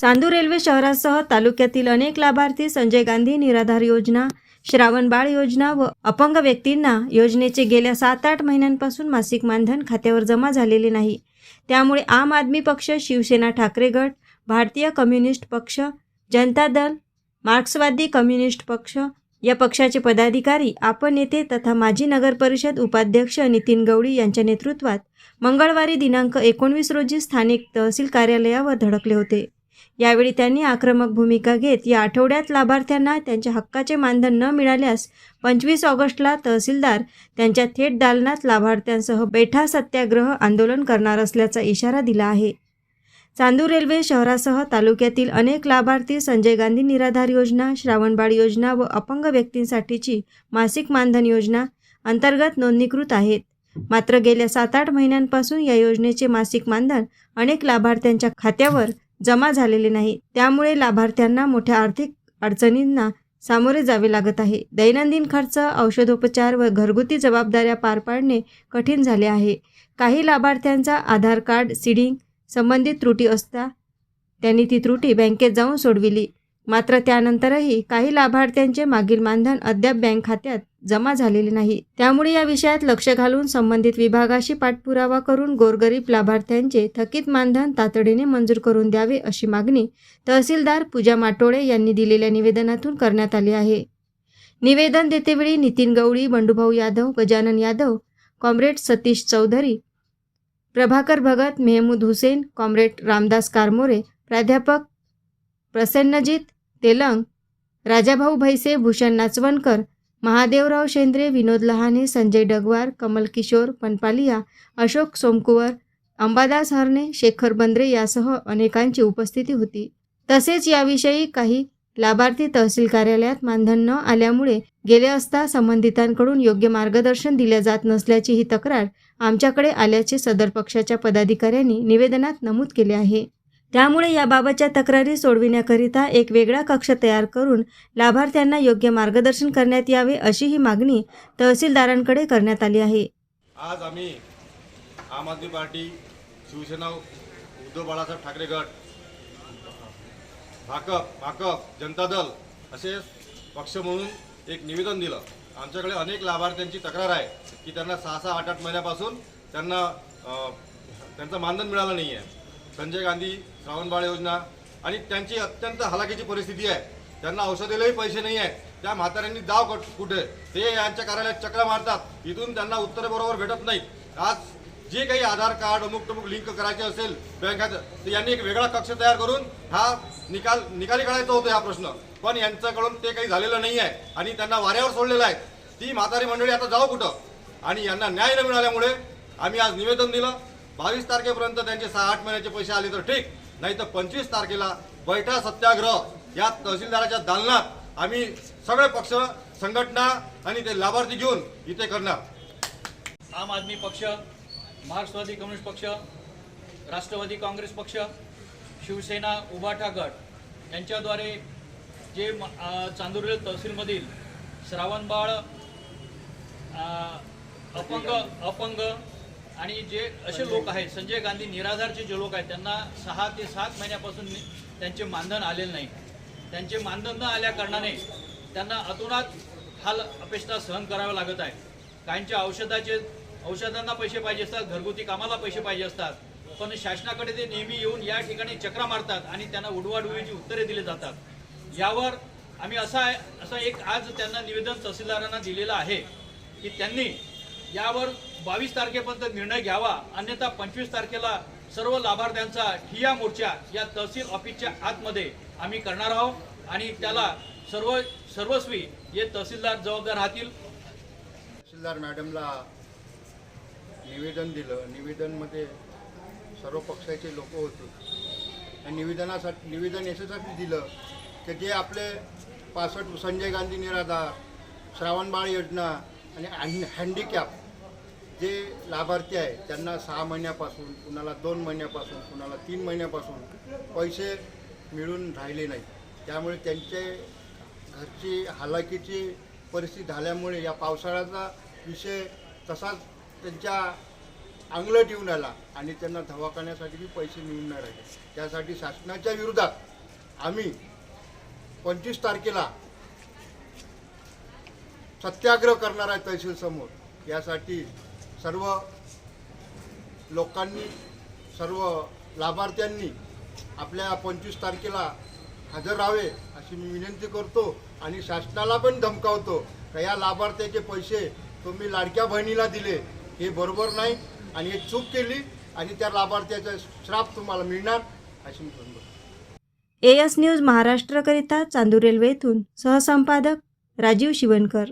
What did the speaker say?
Chandur railway शहरासह तालुक्यातील अनेक लाभार्थी संजय गांधी निराधार योजना श्रावण बाळ योजना व अपंग व्यक्तींना योजनेचे गेल्या सात आठ महिन्यांपासून मासिक मानधन खात्यावर जमा झालेले नाही. त्यामुळे आम आदमी पक्ष शिवसेना ठाकरे गट भारतीय कम्युनिस्ट पक्ष जनता दल मार्क्सवादी कम्युनिस्ट पक्ष या पक्षाचे पदाधिकारी आपण नेते तथा माजी नगर परिषद उपाध्यक्ष नितीन गवळी यांच्या नेतृत्वात मंगळवारी दिनांक एकोणवीस रोजी स्थानिक तहसील कार्यालयावर धडकले होते. यावेळी त्यांनी आक्रमक भूमिका घेत या आठवड्यात लाभार्थ्यांना त्यांच्या हक्काचे मानधन न मिळाल्यास पंचवीस ऑगस्टला तहसीलदार त्यांच्या थेट दालनात लाभार्थ्यांसह बैठा सत्याग्रह आंदोलन करणार असल्याचा इशारा दिला आहे. चांदूर रेल्वे शहरासह तालुक्यातील अनेक लाभार्थी संजय गांधी निराधार योजना श्रावणबाळ योजना व अपंग व्यक्तींसाठीची मासिक मानधन योजना अंतर्गत नोंदणीकृत आहेत. मात्र गेल्या सात आठ महिन्यांपासून या योजनेचे मासिक मानधन अनेक लाभार्थ्यांच्या खात्यावर जमा झालेले नाही. त्यामुळे लाभार्थ्यांना मोठ्या आर्थिक अडचणींना सामोरे जावे लागत आहे. दैनंदिन खर्च औषधोपचार व घरगुती जबाबदाऱ्या पार पाडणे कठीण झाले आहे. काही लाभार्थ्यांचा आधार कार्ड सिडिंग संबंधित त्रुटी असता त्यांनी ती त्रुटी बँकेत जाऊन सोडविली. मात्र त्यानंतरही काही लाभार्थ्यांचे मागील मानधन अद्याप बँक खात्यात जमा झालेले नाही. त्यामुळे या विषयात लक्ष घालून संबंधित विभागाशी पाठपुरावा करून गोरगरीब लाभार्थ्यांचे थकीत मानधन तातडीने मंजूर करून द्यावे अशी मागणी तहसीलदार पूजा माटोळे यांनी दिलेल्या निवेदनातून करण्यात आली आहे. निवेदन देतेवेळी नितीन गवळी बंडूभाऊ यादव गजानन यादव कॉम्रेड सतीश चौधरी प्रभाकर भगत मेहमूद हुसेन कॉम्रेड रामदास कारमोरे प्राध्यापक प्रसन्नजित तेलंग राजाभाऊ भैसे भूषण नाचवणकर महादेवराव शेंद्रे विनोद लहाने संजय डगवार कमल किशोर पनपालिया अशोक सोमकुवर अंबादास हरणे शेखर बंद्रे यासह अनेकांची उपस्थिती होती. तसेच याविषयी काही लाभार्थी तहसील कार्यालयात मानधन न आल्यामुळे गेले असता संबंधितांकडून योग्य मार्गदर्शन दिले जात नसल्याची ही तक्रार आमच्याकडे आल्याचे सदर पक्षाच्या पदाधिकाऱ्यांनी निवेदनात नमूद केले आहे. त्यामुळे याबाबतच्या तक्रारी सोडविण्याकरिता एक वेगळा कक्ष तयार करून लाभार्थ्यांना योग्य मार्गदर्शन करण्यात यावे अशी ही मागणी तहसीलदारांकडे करण्यात आली आहे. आज आम्ही आम आदमी पार्टी शिवसेना उद्धव बाळासाहेब ठाकरे गट भाकप भाकप जनता दल असे पक्ष म्हणून एक निवेदन दिलं. आमच्याकडे अनेक लाभार्थ्यांची तक्रार आहे की त्यांना सहा सहा आठ आठ महिन्यापासून त्यांना त्यांचं मानधन मिळालं नाही आहे संजय गांधी श्रावणबाळ योजना आणि त्यांची अत्यंत हलाखीची परिस्थिती आहे. त्यांना औषधेलाही पैसे नाही आहेत. त्या म्हाताऱ्यांनी दाव कट- कुठे? ते यांच्या कार्यालयात चक्र मारतात. इथून त्यांना उत्तर बरोबर भेटत नाही आज जे काही आधार कार्ड अमुक टमुक लिंक करायचे असेल बँकाचं तर यांनी एक वेगळा कक्ष तयार करून हा निकाल निकाली काढायचा होता हा प्रश्न. पण यांच्याकडून ते काही झालेलं नाही आहे आणि त्यांना वाऱ्यावर सोडलेलं आहे. ती म्हातारी मंडळी आता जाऊ कुठं? आणि यांना न्याय न मिळाल्यामुळे आम्ही आज निवेदन दिलं. बावीस तारखेपर्यंत त्यांचे सहा आठ महिन्याचे पैसे आले तर ठीक. नाही तर पंचवीस तारखेला बैठा सत्याग्रह या तहसीलदाराच्या दालनात आम्ही सगळे पक्ष संघटना आणि ते लाभार्थी घेऊन इथे करणार. आम आदमी पक्ष मार्क्सवादी कम्युनिस्ट पक्ष राष्ट्रवादी काँग्रेस पक्ष शिवसेना उभाठा गट यांच्याद्वारे जे म- तहसीलमधील श्रावणबाळ अपंग अपंग आणि जे असे लोक आहेत संजय गांधी निराधारचे जे लोक आहेत त्यांना सहा ते सात महिन्यापासून त्यांचे मानधन आलेले नाही. त्यांचे मानधन न आल्या कारणाने त्यांना अतोनात हाल अपेक्षा सहन करावे लागत आहे काहींच्या औषधाचे औषधांना पैसे पाहिजे असतात घरगुती कामाला पैसे पाहिजे असतात पण शासनाकडे ते नेहमी येऊन या ठिकाणी चक्रा मारतात आणि त्यांना उडवाडुवीची उत्तरे दिली जातात. यावर आम्ही असा असं एक आज त्यांना निवेदन तहसीलदारांना दिलेलं आहे की त्यांनी यावर बावीस तारखेपर्यंत निर्णय घ्यावा अन्यथा पंचवीस तारखेला सर्व लाभार्थ्यांचा ठिया मोर्चा या तहसील ऑफिसच्या आतमध्ये आम्ही करणार आहोत आणि त्याला सर्व सर्वस्वी हे तहसीलदार जबाबदार राहतील. तहसीलदार मॅडमला निवेदन दिलं. निवेदनमध्ये सर्व पक्षाचे लोक होते. निवेदनासाठी निवेदन याच्यासाठी दिलं की जे आपले पासष्ट संजय गांधी निराधार श्रावणबाळ योजना आणि हँडिकॅप जे लाभार्थी आहे त्यांना सहा महिन्यापासून कुणाला दोन महिन्यापासून कुणाला तीन महिन्यापासून पैसे मिळून राहिले नाही त्यामुळे त्यांचे घरची हालाकीची परिस्थिती झाल्यामुळे या पावसाळ्याचा विषय तसाच त्यांच्या अंगलट येऊन आला आणि त्यांना दवाखान्यासाठी बी पैसे मिळून आहे राहिले. त्यासाठी शासनाच्या विरोधात आम्ही पंचवीस तारखेला सत्याग्रह करणार आहे तहसील समोर. यासाठी सर्व लोकांनी सर्व लाभार्थ्यांनी आपल्या पंचवीस तारखेला हजर राहावे अशी मी विनंती करतो आणि शासनाला पण धमकावतो का या लाभार्थ्याचे पैसे तुम्ही लाडक्या बहिणीला दिले हे बरोबर नाही आणि हे चूक केली आणि त्या लाभार्थ्याचा श्राप तुम्हाला मिळणार अशी मी सांगतो एस न्यूज महाराष्ट्रकरिता चांदूर रेल्वे येथून सहसंपादक राजीव शिवणकर.